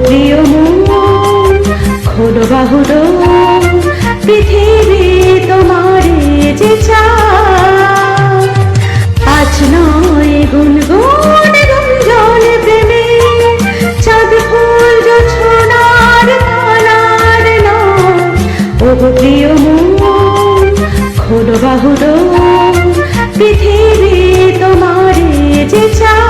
প্রিয় মন খোলো বাহুর পৃথিবী খোলো বাহুদ পৃথিবী তোমারে যে চায়।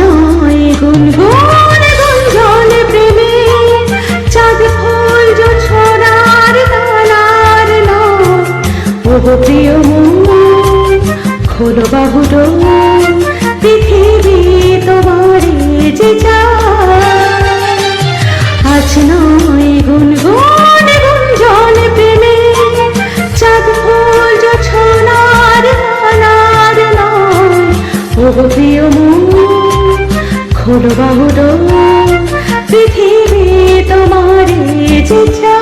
নয় গুনগুন গুঞ্জন প্রেমে, চাঁদ ফুল জোছনার তালার নয়। ও প্রিয় মন, খোলো বাহুর পৃথিবী তোমারে যে চায়। বাহুর পৃথিবী তোমারে যে